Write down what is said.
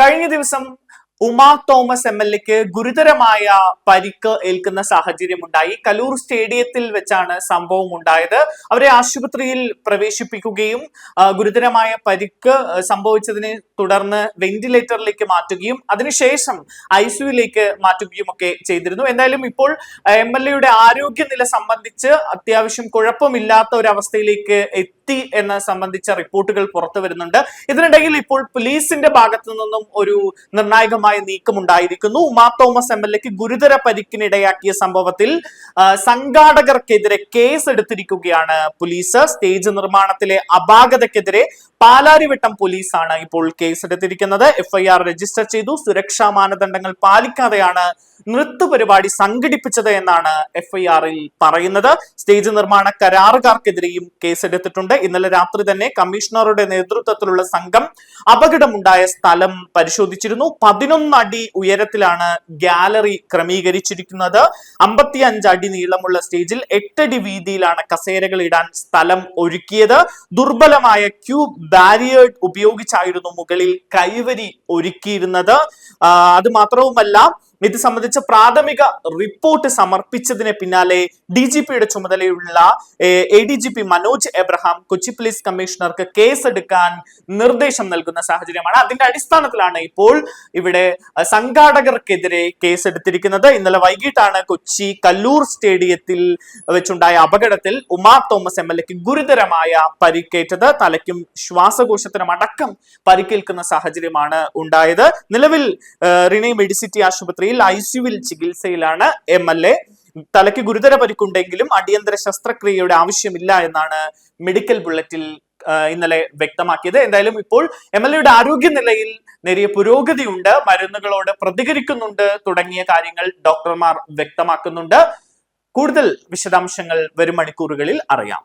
കഴിഞ്ഞ ദിവസം Uma Thomas M L എക്ക് ഗുരുതരമായ പരിക്ക് ഏൽക്കുന്ന സാഹചര്യമുണ്ടായി. കലൂർ സ്റ്റേഡിയത്തിൽ വെച്ചാണ് സംഭവം ഉണ്ടായത്. അവരെ ആശുപത്രിയിൽ പ്രവേശിപ്പിക്കുകയും ഗുരുതരമായ പരിക്ക് സംഭവിച്ചതിനെ തുടർന്ന് വെന്റിലേറ്ററിലേക്ക് മാറ്റുകയും അതിനുശേഷം ഐ സിയുയിലേക്ക് മാറ്റുകയും ഒക്കെ ചെയ്തിരുന്നു. എന്തായാലും ഇപ്പോൾ എം എൽ എയുടെ ആരോഗ്യനില സംബന്ധിച്ച് അത്യാവശ്യം കുഴപ്പമില്ലാത്ത ഒരു അവസ്ഥയിലേക്ക് എത്തി എന്ന സംബന്ധിച്ച റിപ്പോർട്ടുകൾ പുറത്തു വരുന്നുണ്ട്. ഇതിനിടയിൽ ഇപ്പോൾ പോലീസിന്റെ ഭാഗത്തു നിന്നും ഒരു നിർണായകമായ നീക്കം ഉണ്ടായിരിക്കുന്നു ഉമാ തോമസ് എം എൽ എക്ക് ഗുരുതര പരിക്കിനിടയാക്കിയ സംഭവത്തിൽ സംഘാടകർക്കെതിരെ കേസ് എടുത്തിരിക്കുകയാണ് പോലീസ്. സ്റ്റേജ് നിർമ്മാണത്തിലെ അപാകതയ്ക്കെതിരെ പാലാരിവട്ടം പോലീസാണ് ഇപ്പോൾ കേസ് എടുത്തിരിക്കുന്നത്. എഫ്ഐആർ രജിസ്റ്റർ ചെയ്തു. സുരക്ഷാ മാനദണ്ഡങ്ങൾ പാലിക്കാതെയാണ് നൃത്ത പരിപാടി സംഘടിപ്പിച്ചത് എന്നാണ് എഫ്ഐആറിൽ പറയുന്നത്. സ്റ്റേജ് നിർമ്മാണ കരാറുകാർക്കെതിരെയും കേസെടുത്തിട്ടുണ്ട് ഇന്നലെ രാത്രി തന്നെ കമ്മീഷണറുടെ നേതൃത്വത്തിലുള്ള സംഘം അപകടമുണ്ടായ സ്ഥലം പരിശോധിച്ചിരുന്നു. പതിനൊന്ന് അടി ഉയരത്തിലാണ് ഗാലറി ക്രമീകരിച്ചിരിക്കുന്നത്. അമ്പത്തി അടി നീളമുള്ള സ്റ്റേജിൽ എട്ടടി വീതിയിലാണ് കസേരകൾ ഇടാൻ സ്ഥലം ഒരുക്കിയത്. ദുർബലമായ ക്യൂ ബാരിയർ ഉപയോഗിച്ചായിരുന്നു കൈവരി ഒരുക്കിയിരുന്നത്. അത് മാത്രവുമല്ല ഇത് സംബന്ധിച്ച പ്രാഥമിക റിപ്പോർട്ട് സമർപ്പിച്ചതിന് പിന്നാലെ ഡി ജി പിയുടെ ചുമതലയുള്ള A D G P Manoj Abraham Kochi police കമ്മീഷണർക്ക് കേസെടുക്കാൻ നിർദ്ദേശം നൽകുന്ന സാഹചര്യമാണ്. അതിന്റെ അടിസ്ഥാനത്തിലാണ് ഇപ്പോൾ ഇവിടെ സംഘാടകർക്കെതിരെ കേസെടുത്തിരിക്കുന്നത്. ഇന്നലെ വൈകിട്ടാണ് കൊച്ചി കല്ലൂർ സ്റ്റേഡിയത്തിൽ വെച്ചുണ്ടായ അപകടത്തിൽ ഉമാ തോമസ് എം എൽ എക്ക് ഗുരുതരമായ പരിക്കേറ്റത്. തലയ്ക്കും ശ്വാസകോശത്തിനും അടക്കം പരിക്കേൽക്കുന്ന സാഹചര്യമാണ് ഉണ്ടായത്. നിലവിൽ റിനെ മെഡിസിറ്റി ആശുപത്രിയിൽ ഐ സിയുവിൽ ചികിത്സയിലാണ് എം എൽ എ. തലയ്ക്ക് ഗുരുതര പരിക്കുണ്ടെങ്കിലും അടിയന്തര ശസ്ത്രക്രിയയുടെ ആവശ്യമില്ല എന്നാണ് മെഡിക്കൽ ബുള്ളറ്റിൽ ഇന്നലെ വ്യക്തമാക്കിയത്. എന്തായാലും ഇപ്പോൾ എം എൽ എയുടെ ആരോഗ്യനിലയിൽ നേരിയ പുരോഗതിയുണ്ട്. മരുന്നുകളോട് പ്രതികരിക്കുന്നുണ്ട്. തുടങ്ങിയ കാര്യങ്ങൾ ഡോക്ടർമാർ വ്യക്തമാക്കുന്നുണ്ട്. കൂടുതൽ വിശദാംശങ്ങൾ വരും മണിക്കൂറുകളിൽ അറിയാം.